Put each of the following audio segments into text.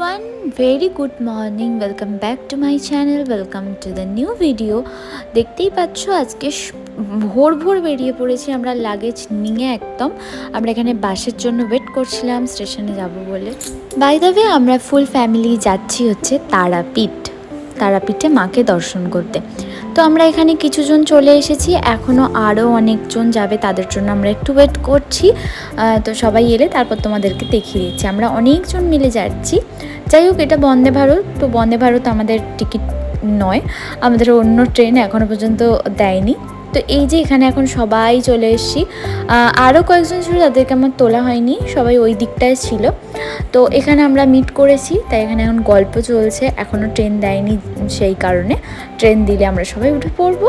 Everyone very good morning welcome back to my channel welcome to the new video দেখতেই পাচ্ছ, আজকে ভোর ভোর বেরিয়ে পড়েছি আমরা লাগেজ নিয়ে একদম। আমরা এখানে বাসের জন্য ওয়েট করছিলাম স্টেশনে যাব বলে। বাই দ্য ওয়ে আমরা ফুল ফ্যামিলি যাচ্ছি হচ্ছে তারাপীঠ। তারাপীঠে মাকে দর্শন করতে। তো আমরা এখানে কিছুজন চলে এসেছি। এখনও আরও অনেকজন যাবে, তাদের জন্য আমরা একটু ওয়েট করছি। তো সবাই এলে তারপর তোমাদেরকে দেখিয়ে দিচ্ছি। আমরা অনেকজন মিলে যাচ্ছি। যাই হোক, এটা বন্দে ভারত। তো বন্দে ভারত আমাদের টিকিট নয়। আমাদের অন্য ট্রেন এখনও পর্যন্ত দেয়নি। তো এই যে এখানে এখন সবাই চলে এসেছি। আরও কয়েকজন ছিল তাদেরকে আমার তোলা হয়নি, সবাই ওই দিকটায় ছিল। তো এখানে আমরা মিট করেছি, তাই এখানে এখন গল্প চলছে। এখনও ট্রেন দেয়নি সেই কারণে। ট্রেন দিলে আমরা সবাই উঠে পড়ব।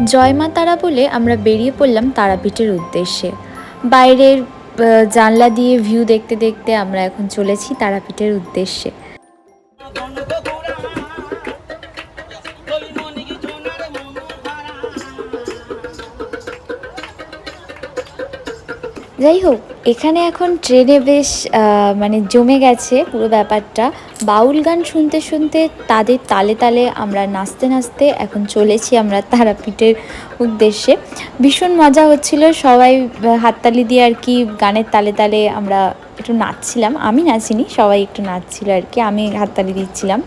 মর্নিং জয় মা তারা বলে আমরা বেরিয়ে পড়লাম তারাপীঠের উদ্দেশ্যে। বাইরের জানলা দিয়ে ভিউ দেখতে দেখতে আমরা এখন চলেছি তারাপীঠের উদ্দেশ্যে। যাই হোক, এখানে এখন ট্রেনে বেশ মানে জমে গেছে পুরো ব্যাপারটা। বাউল গান শুনতে শুনতে তাদের তালে তালে আমরা নাচতে নাচতে এখন চলেছি আমরা তারাপীঠের উদ্দেশ্যে। ভীষণ মজা হচ্ছিল, সবাই হাততালি দিয়ে আর কি গানের তালে তালে আমরা একটু নাচছিলাম। আমি নাচিনি, সবাই একটু নাচছিল আর কি, আমি হাততালি দিচ্ছিলাম।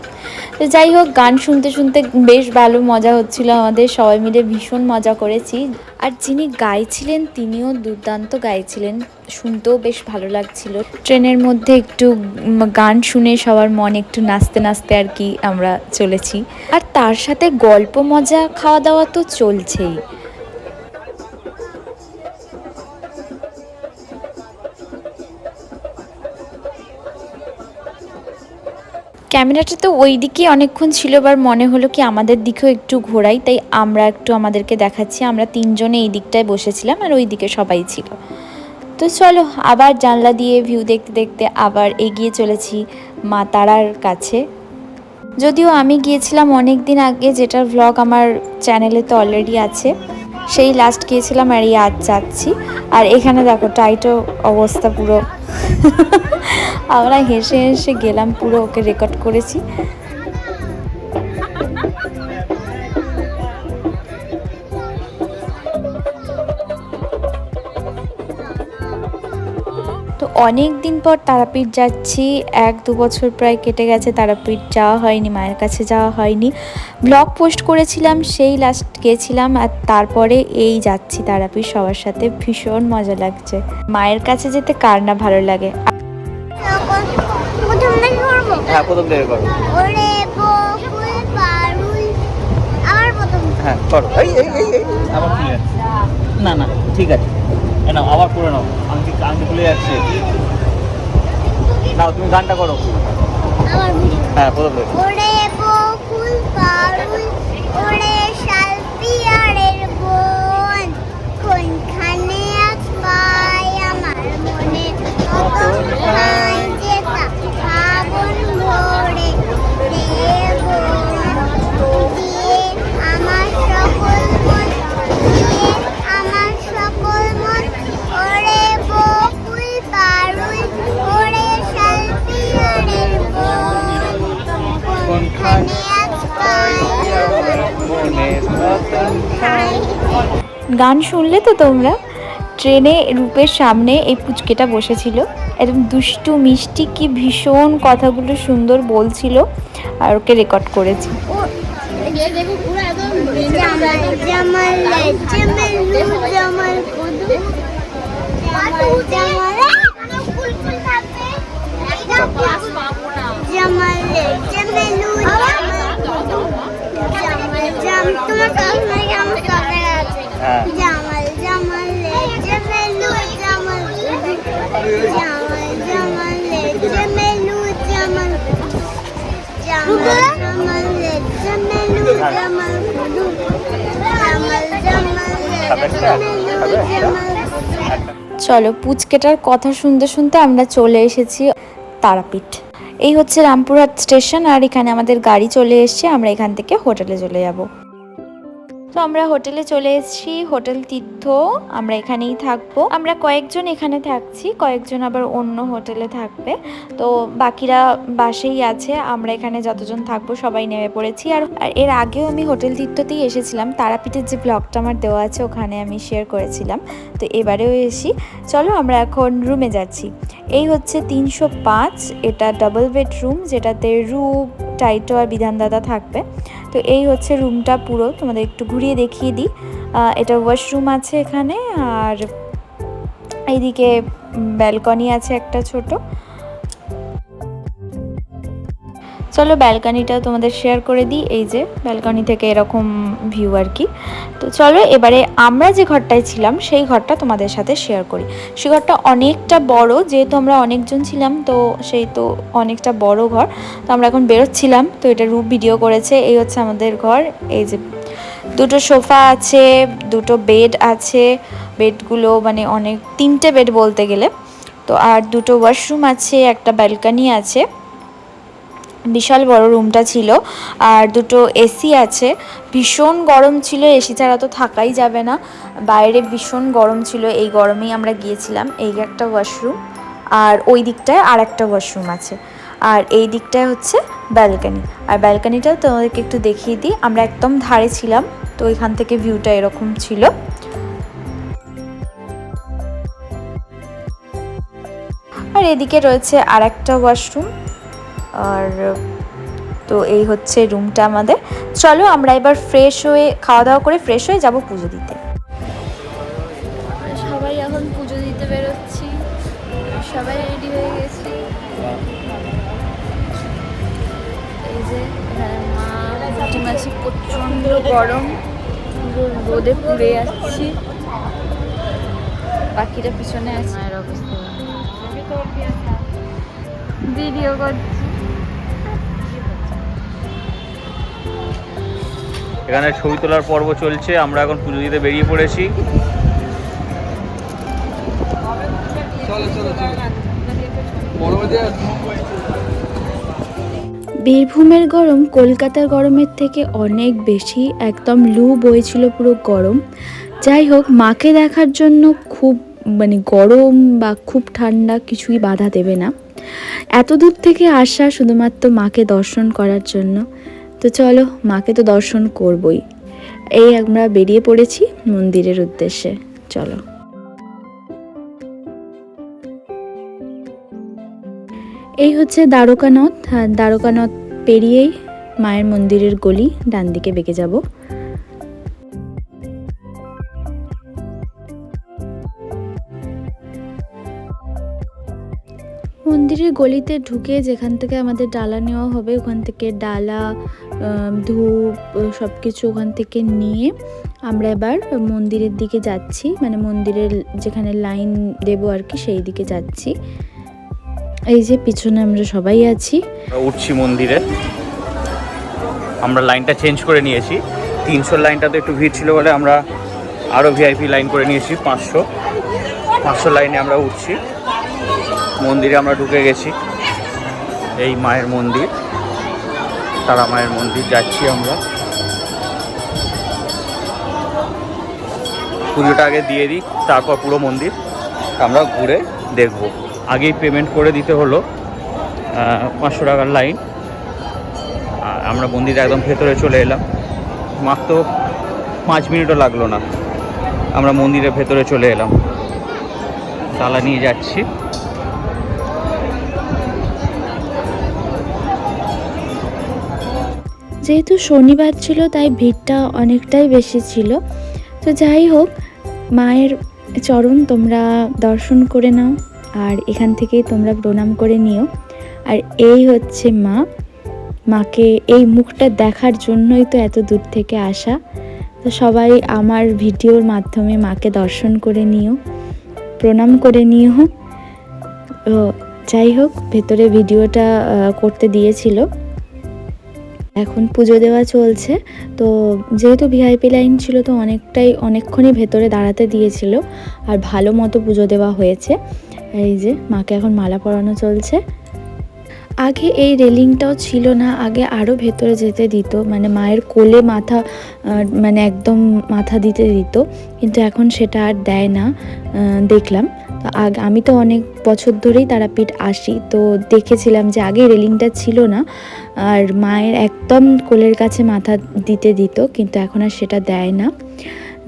তো যাই হোক, গান শুনতে শুনতে বেশ ভালো মজা হচ্ছিল আমাদের, সবাই মিলে ভীষণ মজা করেছি। আর যিনি গাইছিলেন তিনিও দুর্দান্ত গাইছিলেন। শুনতেও বেশ ভালো লাগছিল। ট্রেনের মধ্যে একটু গান শুনে সবার মন একটু নাচতে নাচতে আর কি আমরা চলেছি। আর তার সাথে গল্প, মজা খাওয়া দাওয়া তো চলছেই। ক্যামেরাটা তো ওই দিকেই অনেকক্ষণ ছিল, এবার মনে হলো কি আমাদের দিকেও একটু ঘোরাই। তাই আমরা একটু আমাদেরকে দেখাচ্ছি। আমরা তিনজনে এই দিকটায় বসেছিলাম আর ওই দিকে সবাই ছিল। তো চলো, আবার জানলা দিয়ে ভিউ দেখতে দেখতে আবার এগিয়ে চলেছি মা তারার কাছে। যদিও আমি গিয়েছিলাম অনেক দিন আগে, যেটার ভ্লগ আমার চ্যানেলে তো অলরেডি আছে। সেই লাস্ট গিয়েছিলাম আর এই আজ যাচ্ছি। আর এখানে দেখো টাইটো অবস্থা পুরো। আমরা হেসে হেসে গেলাম, পুরো ওকে রেকর্ড করেছি। অনেক দিন পর তারাপীঠ যাচ্ছি। এক, দু বছর প্রায় কেটে গেছে, তারাপীঠ যাওয়া হয়নি, মায়ের কাছে যাওয়া হয়নি। ব্লগ পোস্ট করেছিলাম, সেই লাস্ট গেছিলাম আর তারপরে এই যাচ্ছি তারাপীঠ সবার সাথে। ভীষণ মজা লাগছে। মায়ের কাছে যেতে কার না ভালো লাগে? হ্যাঁ হ্যাঁ না না, ঠিক আছে। নাও আবার করে নাও। আংটি আংটি খুলে যাচ্ছে। নাও তুমি গানটা করো। হ্যাঁ প্রথম থেকে ওরে বকুল পারুল ওরে শালপিয়ারের বোন। কোনখানে আজ পাই আমার মনে মতন গান শুনলে তো তোমরা ট্রেনে রূপের সামনে এই পুচকেটা বসেছিল একদম দুষ্টু মিষ্টি কি ভীষণ কথাগুলো সুন্দর বলছিল আর ওকে রেকর্ড করেছি জামাল চলো, পুচকেটার কথা শুনতে শুনতে আমরা চলে এসেছি তারাপীঠ। এই হচ্ছে রামপুরহাট স্টেশন আর এখানে আমাদের গাড়ি চলে এসছে, আমরা এখান থেকে হোটেলে চলে যাব। তো আমরা হোটেলে চলে এসেছি, হোটেল তীর্থ, আমরা এখানেই থাকব। আমরা কয়েকজন এখানে থাকছি, কয়েকজন আবার অন্য হোটেলে থাকবে। তো বাকিরা বাসেই আছে, আমরা এখানে যতজন থাকব সবাই নেমে পড়েছি। আর এর আগেও আমি হোটেল তীর্থতেই এসেছিলাম। তারাপীঠের যে ব্লগটা আমার দেওয়া আছে, ওখানে আমি শেয়ার করেছিলাম। তো এবারেও এসি চলো আমরা এখন রুমে যাচ্ছি। এই হচ্ছে তিনশো পাঁচ, এটা ডাবল বেডরুম যেটাতে রূপ টাইটো আর বিধান দাদা থাকবে। তো এই হচ্ছে রুমটা পুরো। তোমাদের একটু ঘুরিয়ে দেখিয়ে দিই। এটা ওয়াশরুম আছে এখানে, আর এইদিকে ব্যালকনি আছে একটা ছোট। চলো ব্যালকনিটা তোমাদের শেয়ার করে দিই, এই যে ব্যালকনি থেকে এরকম ভিউ আর কি। তো চলো এবারে আমরা যে ঘরটায় ছিলাম, সেই ঘরটা তোমাদের সাথে শেয়ার করি। সে ঘরটা অনেকটা বড়, যেহেতু আমরা অনেকজন ছিলাম, তো সেই তো অনেকটা বড় ঘর। তো আমরা এখন বেরোচ্ছিলাম, তো এটা রূপ ভিডিও করেছে, এই হচ্ছে আমাদের ঘর। এই যে দুটো সোফা আছে, দুটো বেড আছে বেডগুলো মানে অনেক, তিনটে বেড বলতে গেলে। তো আর দুটো ওয়াশরুম আছে, একটা ব্যালকানি আছে। বিশাল বড় রুমটা ছিল, আর দুটো এসি আছে। ভীষণ গরম ছিল, এসি ছাড়া তো থাকাই যাবে না। বাইরে ভীষণ গরম ছিল, এই গরমেই আমরা গিয়েছিলাম, এই একটা ওয়াশরুম, আর ওই দিকটায় আর একটা ওয়াশরুম আছে। আর এই দিকটায় হচ্ছে ব্যালকানি, আর ব্যালকানিটা তোমাদেরকে একটু দেখিয়ে দিই, আমরা একদম ধারে ছিলাম, তো এখান থেকে ভিউটা এরকম ছিল। আর এদিকে রয়েছে আর একটা ওয়াশরুম আর তো এই হচ্ছে রুমটা আমাদের। চলো আমরা এবার ফ্রেশ হয়ে খাওয়া দাওয়া করে ফ্রেশ হয়ে যাব পুজো দিতে। সবাই এখন পুজো দিতে বেরোচ্ছি। সবাই রেডি হয়ে গেছি। এই যে এখানে মা মাছি প্রচণ্ড গরম। রোদে পুড়ে যাচ্ছি। বাকিরা পিছনে আছে। মায়ের অবস্থা। ভিডিও করছি। এখানে ছবি তোলার পর্ব চলছে, আমরা এখন পুজো দিতে বেরিয়ে পড়েছি। বীরভূমের গরম কলকাতার গরমের থেকে অনেক বেশি, একদম লু বইছিল পুরো গরম। যাই হোক, মাকে দেখার জন্য খুব মানে গরম বা খুব ঠান্ডা কিছুই বাধা দেবে না। এত দূর থেকে আসা শুধুমাত্র মাকে দর্শন করার জন্য। তো চলো, মাকে তো দর্শন করবই। এই আমরা বেরিয়ে পড়েছি মন্দিরের উদ্দেশ্যে। চলো। এই হচ্ছে দ্বারকানাথ আর দ্বারকানাথ পেরিয়েই মায়ের মন্দিরের গলি ডান দিকে বেঁকে যাব। মন্দিরের গলিতে ঢুকে যেখান থেকে আমাদের ডালা নেওয়া হবে, ওখান থেকে ডালা ধূপ সব কিছু ওখান থেকে নিয়ে আমরা এবার মন্দিরের দিকে যাচ্ছি। মানে মন্দিরের যেখানে লাইন দেবো আর কি, সেই দিকে যাচ্ছি। এই যে পিছনে আমরা সবাই আছি। উঠছি মন্দিরে। আমরা লাইনটা চেঞ্জ করে নিয়েছি। তিনশোর লাইনটাতে একটু ভিড় ছিল বলে আমরা আরও ভিআইপি লাইন করে নিয়েছি, পাঁচশো। পাঁচশো লাইনে আমরা উঠছি। মন্দিরে আমরা ঢুকে গেছি। এই মায়ের মন্দির। তারা মায়ের মন্দির যাচ্ছি আমরা। পুজোটা আগে দিয়ে দিই, তারপর পুরো মন্দির আমরা ঘুরে দেখব। আগেই পেমেন্ট করে দিতে হলো পাঁচশো টাকার লাইন আর আমরা মন্দিরে একদম ভেতরে চলে এলাম। মাত্র পাঁচ মিনিটও লাগল না। আমরা মন্দিরের ভেতরে চলে এলাম। তালা নিয়ে যাচ্ছি। যেহেতু শনিবার ছিল, তাই ভিড়টা অনেকটাই বেশি ছিল। তো যাই হোক, মায়ের চরণ তোমরা দর্শন করে নাও আর এখান থেকেই তোমরা প্রণাম করে নিও। আর এই হচ্ছে মা। মাকে এই মুখটা দেখার জন্যই তো এত দূর থেকে আসা। তো সবাই আমার ভিডিওর মাধ্যমে মাকে দর্শন করে নিও, প্রণাম করে নিও। যাই হোক, ভেতরে ভিডিওটা করতে দিয়েছিল। এখন পুজো দেওয়া চলছে। তো যেহেতু ভিআইপি লাইন ছিল তো অনেকটাই, অনেকক্ষণই ভেতরে দাঁড়াতে দিয়েছিল। আর ভালো মতো পুজো দেওয়া হয়েছে। এই যে মাকে এখন মালা পরানো চলছে। আগে এই রেলিংটাও ছিল না, আগে আরও ভেতরে যেতে দিত মানে মায়ের কোলে মাথা মানে একদম মাথা দিতে দিত, কিন্তু এখন সেটা আর দেয় না দেখলাম। তো আগে, আমি তো অনেক বছর ধরেই তারাপীঠ আসি, তো দেখেছিলাম যে আগে রেলিংটা ছিল না, আর মায়ের একদম কোলের কাছে মাথা দিতে দিত, কিন্তু এখন আর সেটা দেয় না।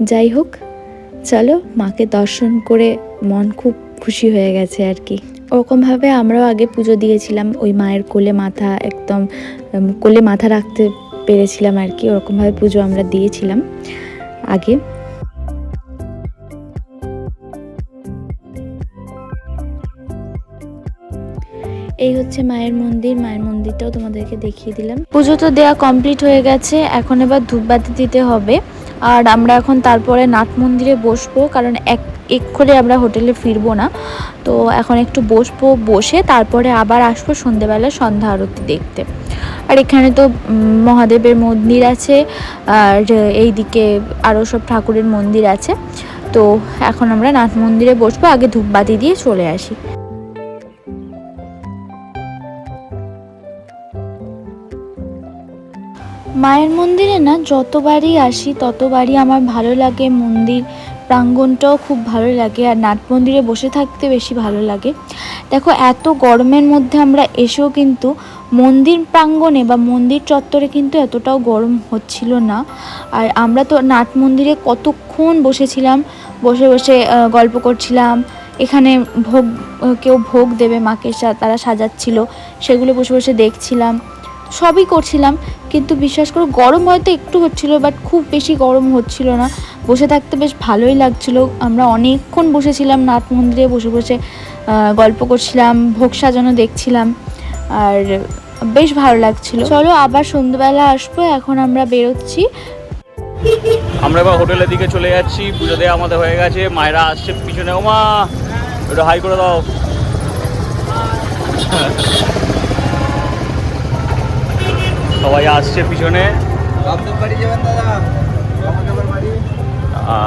যাই হোক, চলো মাকে দর্শন করে মন খুব খুশি হয়ে গেছে আর কি। ওরকমভাবে আমরাও আগে পুজো দিয়েছিলাম, ওই মায়ের কোলে মাথা একদম কোলে মাথা রাখতে পেরেছিলাম আর কি, ওরকমভাবে পুজো আমরা দিয়েছিলাম আগে। এই হচ্ছে মায়ের মন্দির, মায়ের মন্দিরটাও তোমাদেরকে দেখিয়ে দিলাম। পুজো তো দেওয়া কমপ্লিট হয়ে গেছে, এখন এবার ধূপবাতি দিতে হবে। আর আমরা এখন তারপরে নাট মন্দিরে বসবো, কারণ এক এক্ষুনি আমরা হোটেলে ফিরবো না। তো এখন একটু বসবো, বসে তারপরে আবার আসব সন্ধেবেলা সন্ধ্যা আরতি দেখতে। আর এখানে তো মহাদেবের মন্দির আছে, আর এইদিকে আরও সব ঠাকুরের মন্দির আছে। তো এখন আমরা নাথ মন্দিরে বসবো, আগে ধূপবাতি দিয়ে চলে আসি। মায়ের মন্দিরে না যতবারই আসি, ততবারই আমার ভালো লাগে মন্দির প্রাঙ্গণটাও খুব ভালো লাগে আর নাট মন্দিরে বসে থাকতে বেশি ভালো লাগে। দেখো, এত গরমের মধ্যে আমরা এসেও কিন্তু মন্দির প্রাঙ্গণে বা মন্দির চত্বরে কিন্তু এতটাও গরম হচ্ছিল না। আর আমরা তো নাট মন্দিরে কতক্ষণ বসেছিলাম, বসে বসে গল্প করছিলাম। এখানে ভোগ, কেউ ভোগ দেবে মাকে তারা সাজাচ্ছিল, সেগুলো বসে বসে দেখছিলাম। সবই করছিলাম, কিন্তু বিশ্বাস করো গরম হয়তো একটু হচ্ছিল বাট খুব বেশি গরম হচ্ছিল না। বসে থাকতে বেশ ভালোই লাগছিল। আমরা অনেকক্ষণ বসেছিলাম, নাট মন্দিরে বসে বসে গল্প করছিলাম, ভোগ সাজানো দেখছিলাম, আর বেশ ভালো লাগছিল। চলো আবার সন্ধ্যেবেলা আসব, এখন আমরা বেরোচ্ছি। আমরা এবার হোটেলের দিকে চলে যাচ্ছি, পুজো দেওয়া আমাদের হয়ে গেছে, মায়েরা আসছে পিছনে, ওমা, একটু হাই করে দাও। সবাই আসছে পিছনে।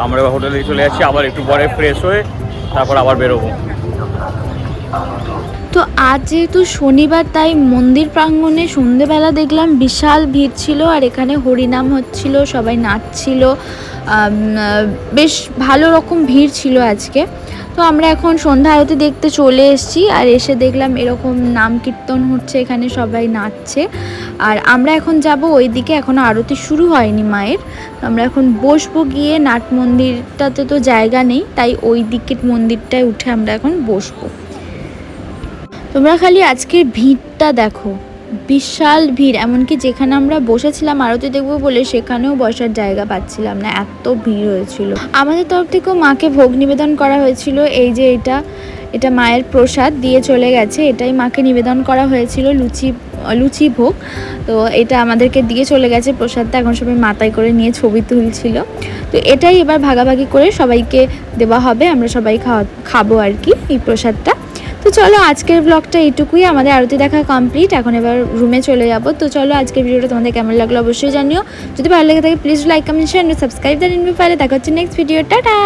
আমরা এবার হোটেলে চলে যাচ্ছি, আবার একটু পরে ফ্রেশ হয়ে তারপর আবার বেরোবো। তো আজ যেহেতু শনিবার, তাই মন্দির প্রাঙ্গণে সন্ধেবেলা দেখলাম বিশাল ভিড় ছিল, আর এখানে হরিনাম হচ্ছিল, সবাই নাচছিল। বেশ ভালো রকম ভিড় ছিল আজকে। তো আমরা এখন সন্ধ্যা আরতি দেখতে চলে এসেছি আর এসে দেখলাম এরকম নাম কীর্তন হচ্ছে, এখানে সবাই নাচছে। আর আমরা এখন যাব ওই দিকে এখনও আরতি শুরু হয়নি মায়ের। আমরা এখন বসবো গিয়ে, নাট মন্দিরটাতে তো জায়গা নেই, তাই ওই দিকের মন্দিরটায় উঠে আমরা এখন বসবো। তোমরা খালি আজকের ভিড়টা দেখো। বিশাল ভিড়, এমনকি যেখানে আমরা বসেছিলাম আরতি দেখব বলে সেখানেও বসার জায়গা পাচ্ছিলাম না, এত ভিড় হয়েছিল। আমাদের তরফ থেকেও মাকে ভোগ নিবেদন করা হয়েছিল, এই যে এটা এটা মায়ের প্রসাদ দিয়ে চলে গেছে, এটাই মাকে নিবেদন করা হয়েছিল, লুচি লুচি ভোগ। তো এটা আমাদেরকে দিয়ে চলে গেছে প্রসাদটা, এখন সবাই মাথায় করে নিয়ে ছবি তুলছিল। তো এটাই এবার ভাগাভাগি করে সবাইকে দেওয়া হবে, আমরা সবাই খাওয়া, খাব আর কি, এই প্রসাদটা। তো চলো আজকের ব্লগটা এইটুকুই। আমাদের আরতি দেখা কমপ্লিট এখন এবার রুমে চলে যাব। তো চলো আজকের ভিডিওটা তোমাদের কেমন লাগল অবশ্যই জানিও। যদি ভালো লেগে থাকে please like comment share subscribe দেন পারে দেখা হচ্ছে নেক্সট ভিডিও টাটা!